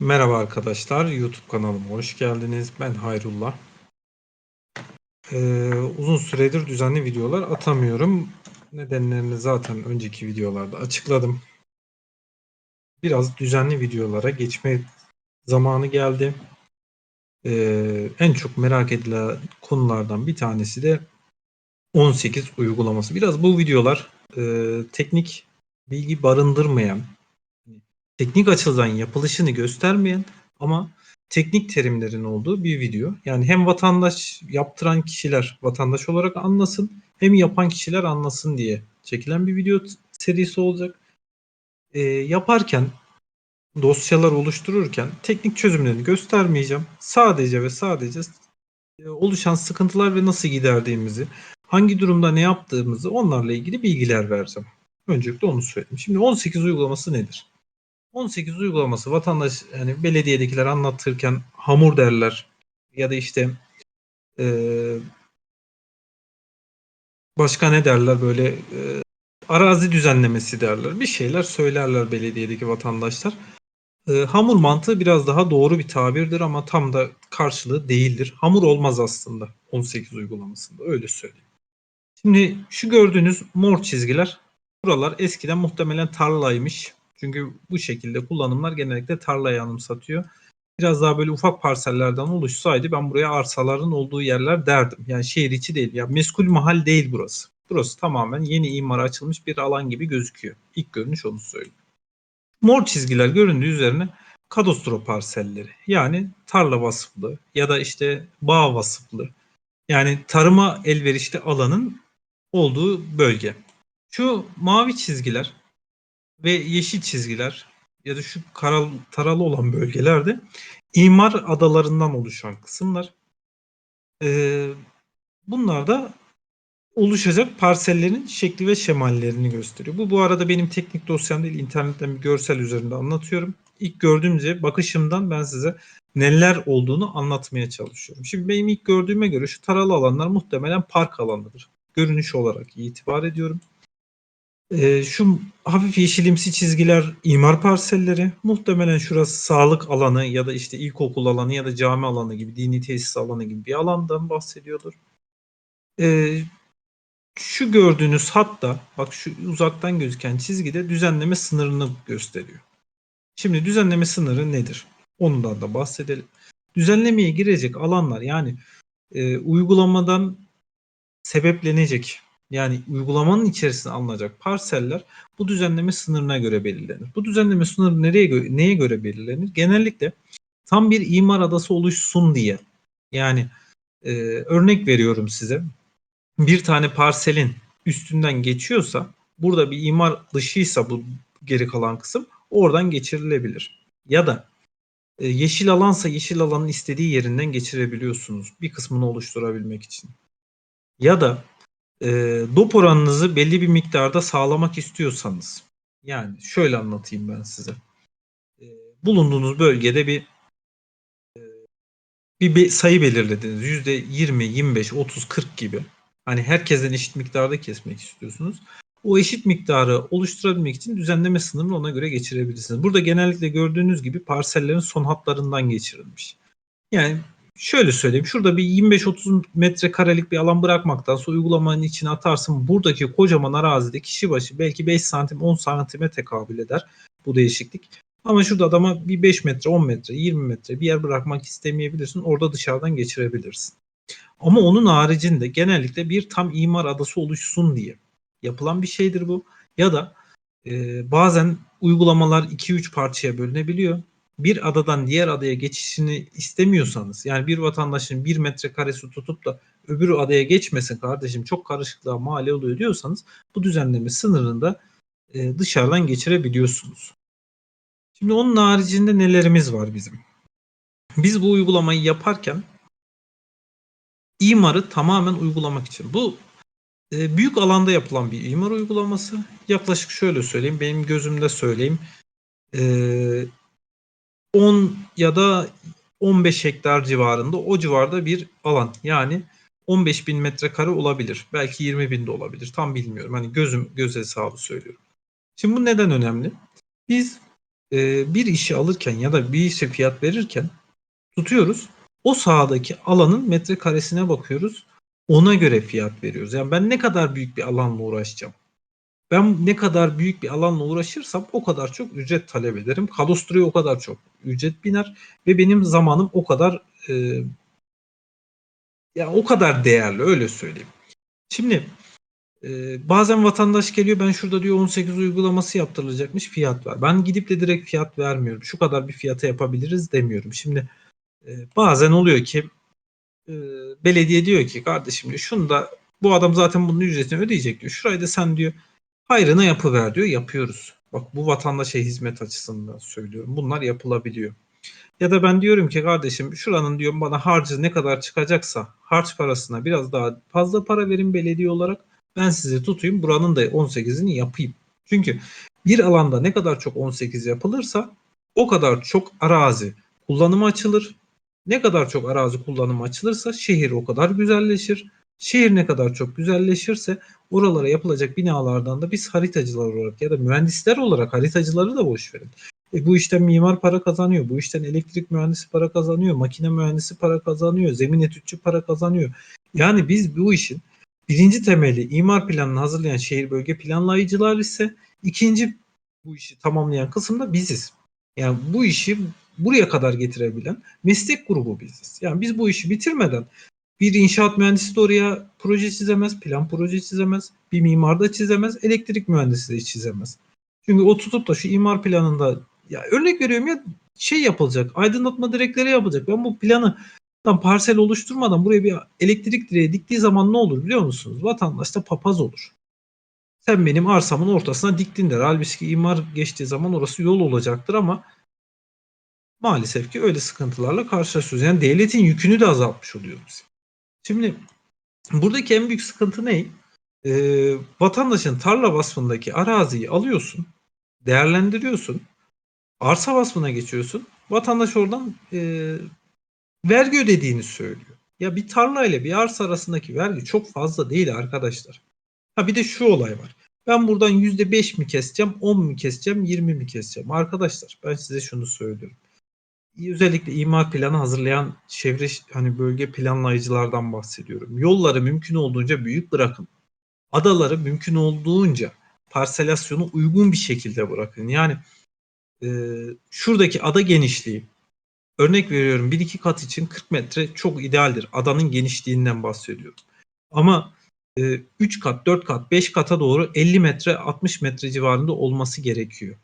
Merhaba arkadaşlar, YouTube kanalıma hoş geldiniz. Ben Hayrullah. Ee, uzun süredir düzenli videolar atamıyorum. Nedenlerini zaten önceki videolarda açıkladım. Biraz düzenli videolara geçme zamanı geldi. Ee, en çok merak edilen konulardan bir tanesi de 18 uygulaması. Biraz bu videolar e, teknik bilgi barındırmayan, teknik açıdan yapılışını göstermeyen ama teknik terimlerin olduğu bir video. Yani hem vatandaş yaptıran kişiler vatandaş olarak anlasın hem yapan kişiler anlasın diye çekilen bir video serisi olacak. Ee, yaparken dosyalar oluştururken teknik çözümlerini göstermeyeceğim. Sadece ve sadece e, oluşan sıkıntılar ve nasıl giderdiğimizi, hangi durumda ne yaptığımızı onlarla ilgili bilgiler vereceğim. Öncelikle onu söyleyeyim. Şimdi 18 uygulaması nedir? 18 uygulaması vatandaş yani belediyedekiler anlatırken hamur derler ya da işte eee, başka ne derler böyle eee, arazi düzenlemesi derler. Bir şeyler söylerler belediyedeki vatandaşlar. Eee, hamur mantığı biraz daha doğru bir tabirdir ama tam da karşılığı değildir. Hamur olmaz aslında 18 uygulamasında öyle söyleyeyim. Şimdi şu gördüğünüz mor çizgiler buralar eskiden muhtemelen tarlaymış. Çünkü bu şekilde kullanımlar genellikle tarlayı anımsatıyor. Biraz daha böyle ufak parsellerden oluşsaydı ben buraya arsaların olduğu yerler derdim. Yani şehir içi değil. Ya meskul mahal değil burası. Burası tamamen yeni imara açılmış bir alan gibi gözüküyor. İlk görünüş onu söyleyeyim. Mor çizgiler göründüğü üzerine kadastro parselleri. Yani tarla vasıflı ya da işte bağ vasıflı. Yani tarıma elverişli alanın olduğu bölge. Şu mavi çizgiler ve yeşil çizgiler ya da şu karal, taralı olan bölgelerde imar adalarından oluşan kısımlar. Ee, bunlar da oluşacak parsellerin şekli ve şemallerini gösteriyor. Bu bu arada benim teknik dosyam değil internetten bir görsel üzerinde anlatıyorum. İlk gördüğümce bakışımdan ben size neler olduğunu anlatmaya çalışıyorum. Şimdi benim ilk gördüğüme göre şu taralı alanlar muhtemelen park alanıdır. Görünüş olarak itibar ediyorum. Ee, şu hafif yeşilimsi çizgiler imar parselleri. Muhtemelen şurası sağlık alanı ya da işte ilkokul alanı ya da cami alanı gibi, dini tesis alanı gibi bir alandan bahsediyordur. Ee, şu gördüğünüz hatta bak şu uzaktan gözüken çizgide düzenleme sınırını gösteriyor. Şimdi düzenleme sınırı nedir? Ondan da bahsedelim. Düzenlemeye girecek alanlar yani e, uygulamadan sebeplenecek yani uygulamanın içerisine alınacak parseller bu düzenleme sınırına göre belirlenir. Bu düzenleme sınırı nereye göre, neye göre belirlenir? Genellikle tam bir imar adası oluşsun diye. Yani e, örnek veriyorum size. Bir tane parselin üstünden geçiyorsa burada bir imar dışıysa bu geri kalan kısım oradan geçirilebilir. Ya da e, yeşil alansa yeşil alanın istediği yerinden geçirebiliyorsunuz bir kısmını oluşturabilmek için. Ya da e, dop oranınızı belli bir miktarda sağlamak istiyorsanız yani şöyle anlatayım ben size. E, bulunduğunuz bölgede bir e, bir be- sayı belirlediniz. Yüzde 20, 25, 30, 40 gibi. Hani herkesten eşit miktarda kesmek istiyorsunuz. O eşit miktarı oluşturabilmek için düzenleme sınırını ona göre geçirebilirsiniz. Burada genellikle gördüğünüz gibi parsellerin son hatlarından geçirilmiş. Yani şöyle söyleyeyim. Şurada bir 25-30 metrekarelik bir alan bırakmaktansa uygulamanın içine atarsın. Buradaki kocaman arazide kişi başı belki 5 santim 10 santime tekabül eder bu değişiklik. Ama şurada adama bir 5 metre 10 metre 20 metre bir yer bırakmak istemeyebilirsin. Orada dışarıdan geçirebilirsin. Ama onun haricinde genellikle bir tam imar adası oluşsun diye yapılan bir şeydir bu. Ya da e, bazen uygulamalar 2-3 parçaya bölünebiliyor bir adadan diğer adaya geçişini istemiyorsanız yani bir vatandaşın bir metrekaresi tutup da öbür adaya geçmesin kardeşim çok karışıklığa mal oluyor diyorsanız bu düzenleme sınırında e, dışarıdan geçirebiliyorsunuz. Şimdi onun haricinde nelerimiz var bizim? Biz bu uygulamayı yaparken imarı tamamen uygulamak için. Bu e, büyük alanda yapılan bir imar uygulaması. Yaklaşık şöyle söyleyeyim, benim gözümde söyleyeyim. E, 10 ya da 15 hektar civarında o civarda bir alan. Yani 15 bin metrekare olabilir. Belki 20 bin de olabilir. Tam bilmiyorum. Hani gözüm göz hesabı söylüyorum. Şimdi bu neden önemli? Biz e, bir işi alırken ya da bir işe fiyat verirken tutuyoruz. O sahadaki alanın metrekaresine bakıyoruz. Ona göre fiyat veriyoruz. Yani ben ne kadar büyük bir alanla uğraşacağım? Ben ne kadar büyük bir alanla uğraşırsam o kadar çok ücret talep ederim. Kadastroya o kadar çok ücret biner ve benim zamanım o kadar e, ya o kadar değerli öyle söyleyeyim. Şimdi e, bazen vatandaş geliyor ben şurada diyor 18 uygulaması yaptırılacakmış fiyat var. Ben gidip de direkt fiyat vermiyorum. Şu kadar bir fiyata yapabiliriz demiyorum. Şimdi e, bazen oluyor ki e, belediye diyor ki kardeşim diyor şunu da bu adam zaten bunun ücretini ödeyecek diyor. Şurayı da sen diyor hayrına yapıver diyor. Yapıyoruz. Bak bu vatandaşa hizmet açısından söylüyorum. Bunlar yapılabiliyor. Ya da ben diyorum ki kardeşim şuranın diyorum bana harcı ne kadar çıkacaksa harç parasına biraz daha fazla para verin belediye olarak. Ben sizi tutayım buranın da 18'ini yapayım. Çünkü bir alanda ne kadar çok 18 yapılırsa o kadar çok arazi kullanıma açılır. Ne kadar çok arazi kullanıma açılırsa şehir o kadar güzelleşir. Şehir ne kadar çok güzelleşirse oralara yapılacak binalardan da biz haritacılar olarak ya da mühendisler olarak haritacıları da boş verin. E bu işten mimar para kazanıyor. Bu işten elektrik mühendisi para kazanıyor. Makine mühendisi para kazanıyor. Zemin etütçü para kazanıyor. Yani biz bu işin birinci temeli imar planını hazırlayan şehir bölge planlayıcılar ise ikinci bu işi tamamlayan kısımda biziz. Yani bu işi buraya kadar getirebilen meslek grubu biziz. Yani biz bu işi bitirmeden bir inşaat mühendisi de oraya proje çizemez, plan proje çizemez, bir mimar da çizemez, elektrik mühendisi de çizemez. Çünkü o tutup da şu imar planında ya örnek veriyorum ya şey yapılacak, aydınlatma direkleri yapılacak. Ben bu planı tam parsel oluşturmadan buraya bir elektrik direği diktiği zaman ne olur biliyor musunuz? Vatandaş da papaz olur. Sen benim arsamın ortasına diktin der. Halbuki imar geçtiği zaman orası yol olacaktır ama maalesef ki öyle sıkıntılarla karşılaşıyoruz. Yani devletin yükünü de azaltmış oluyoruz. Şimdi buradaki en büyük sıkıntı ne? Ee, vatandaşın tarla vasfındaki araziyi alıyorsun, değerlendiriyorsun, arsa vasfına geçiyorsun. Vatandaş oradan e, vergi ödediğini söylüyor. Ya bir tarla ile bir arsa arasındaki vergi çok fazla değil arkadaşlar. Ha bir de şu olay var. Ben buradan %5 mi keseceğim, 10 mu keseceğim, 20 mi keseceğim? Arkadaşlar ben size şunu söylüyorum özellikle imar planı hazırlayan çevre hani bölge planlayıcılardan bahsediyorum. Yolları mümkün olduğunca büyük bırakın. Adaları mümkün olduğunca parselasyonu uygun bir şekilde bırakın. Yani e, şuradaki ada genişliği örnek veriyorum 1-2 kat için 40 metre çok idealdir. Adanın genişliğinden bahsediyorum. Ama e, 3 kat, 4 kat, 5 kata doğru 50 metre, 60 metre civarında olması gerekiyor.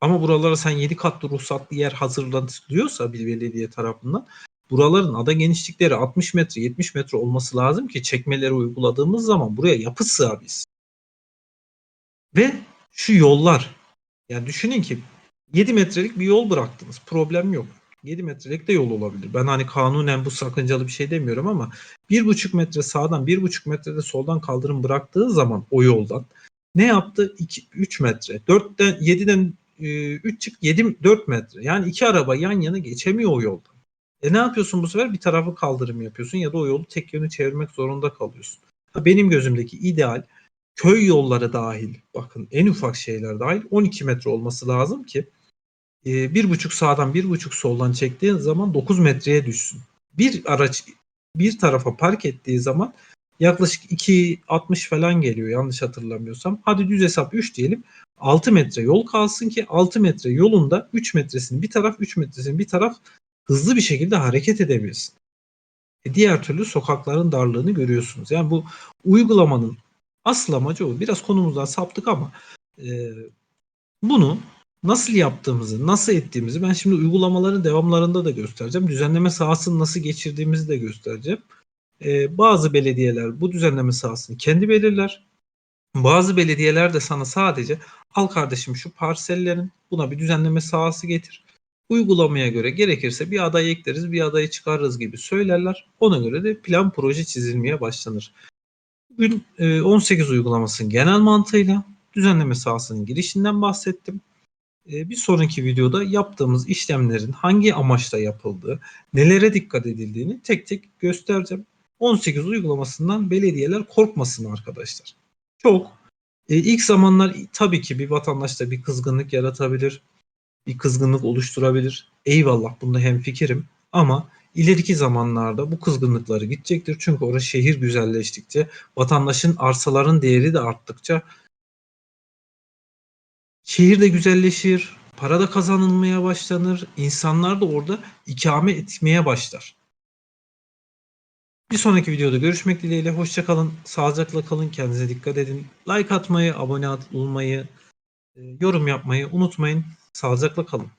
Ama buralara sen 7 katlı ruhsatlı yer hazırlanıyorsa bir belediye tarafından buraların ada genişlikleri 60 metre 70 metre olması lazım ki çekmeleri uyguladığımız zaman buraya yapı sığabilsin. Ve şu yollar yani düşünün ki 7 metrelik bir yol bıraktınız. Problem yok. 7 metrelik de yol olabilir. Ben hani kanunen bu sakıncalı bir şey demiyorum ama 1,5 metre sağdan 1,5 metre de soldan kaldırım bıraktığı zaman o yoldan ne yaptı? 2, 3 metre. 4'ten 7'den 3 çık 7 4 metre. Yani iki araba yan yana geçemiyor o yolda. E ne yapıyorsun bu sefer? Bir tarafı kaldırım yapıyorsun ya da o yolu tek yönü çevirmek zorunda kalıyorsun. Benim gözümdeki ideal köy yolları dahil bakın en ufak şeyler dahil 12 metre olması lazım ki bir buçuk sağdan bir buçuk soldan çektiğin zaman 9 metreye düşsün. Bir araç bir tarafa park ettiği zaman yaklaşık 2.60 falan geliyor yanlış hatırlamıyorsam. Hadi düz hesap 3 diyelim. 6 metre yol kalsın ki 6 metre yolunda 3 metresini bir taraf 3 metresini bir taraf hızlı bir şekilde hareket edebilsin. E diğer türlü sokakların darlığını görüyorsunuz. Yani bu uygulamanın asıl amacı o. Biraz konumuzdan saptık ama e, bunu nasıl yaptığımızı, nasıl ettiğimizi ben şimdi uygulamaların devamlarında da göstereceğim. Düzenleme sahasını nasıl geçirdiğimizi de göstereceğim. E, bazı belediyeler bu düzenleme sahasını kendi belirler. Bazı belediyeler de sana sadece al kardeşim şu parsellerin buna bir düzenleme sahası getir. Uygulamaya göre gerekirse bir adayı ekleriz bir adayı çıkarırız gibi söylerler. Ona göre de plan proje çizilmeye başlanır. Bugün 18 e, uygulamasının genel mantığıyla düzenleme sahasının girişinden bahsettim. E, bir sonraki videoda yaptığımız işlemlerin hangi amaçla yapıldığı, nelere dikkat edildiğini tek tek göstereceğim. 18 uygulamasından belediyeler korkmasın arkadaşlar. Çok. E, ilk zamanlar tabii ki bir vatandaşta bir kızgınlık yaratabilir. bir kızgınlık oluşturabilir. Eyvallah bunda hemfikirim ama ileriki zamanlarda bu kızgınlıkları gidecektir. Çünkü orası şehir güzelleştikçe, vatandaşın arsaların değeri de arttıkça şehir de güzelleşir, para da kazanılmaya başlanır, insanlar da orada ikame etmeye başlar. Bir sonraki videoda görüşmek dileğiyle. Hoşça kalın, sağlıcakla kalın, kendinize dikkat edin. Like atmayı, abone olmayı, e, yorum yapmayı unutmayın. Sağlıcakla kalın.